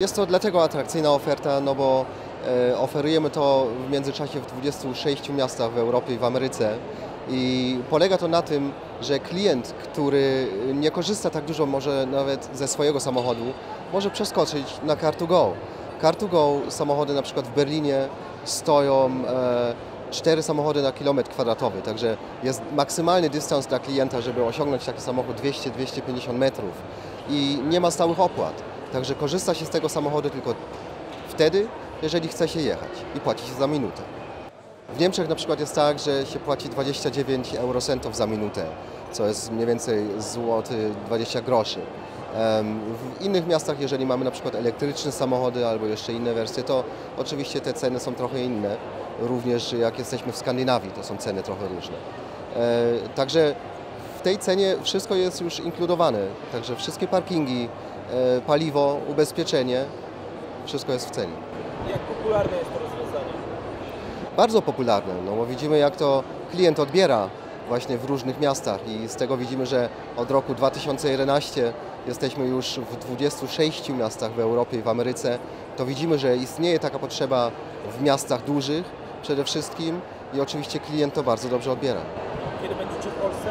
Jest to dlatego atrakcyjna oferta, no bo e, oferujemy to w międzyczasie w 26 miastach w Europie i w Ameryce. I polega to na tym, że klient, który nie korzysta tak dużo może nawet ze swojego samochodu, może przeskoczyć na Car2Go. Car2Go samochody na przykład w Berlinie stoją e, cztery samochody na kilometr kwadratowy, także jest maksymalny dystans dla klienta, żeby osiągnąć taki samochód 200-250 metrów i nie ma stałych opłat. Także korzysta się z tego samochodu tylko wtedy, jeżeli chce się jechać i płaci się za minutę. W Niemczech na przykład jest tak, że się płaci 29 eurocentów za minutę, co jest mniej więcej złoty 20 groszy. W innych miastach, jeżeli mamy na przykład elektryczne samochody albo jeszcze inne wersje, to oczywiście te ceny są trochę inne. Również jak jesteśmy w Skandynawii, to są ceny trochę różne. E, Także tej cenie wszystko jest już inkludowane. Także wszystkie parkingi, e, paliwo, ubezpieczenie, wszystko jest w cenie. Jak popularne jest to rozwiązanie? Bardzo popularne, no bo widzimy jak to klient odbiera właśnie w różnych miastach i z tego widzimy, że od roku 2011 jesteśmy już w 26 miastach w Europie i w Ameryce. To widzimy, że istnieje taka potrzeba w miastach dużych przede wszystkim i oczywiście klient to bardzo dobrze odbiera. Kiedy będziecie w Polsce?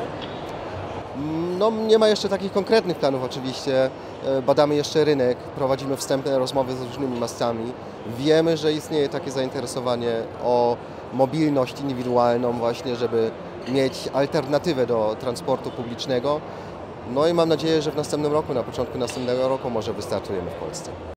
No, nie ma jeszcze takich konkretnych planów oczywiście. E, Badamy jeszcze rynek, prowadzimy wstępne rozmowy z różnymi miastami. Wiemy, że istnieje takie zainteresowanie o mobilność indywidualną właśnie, żeby mieć alternatywę do transportu publicznego. No i mam nadzieję, że w następnym roku, na początku następnego roku może wystartujemy w Polsce.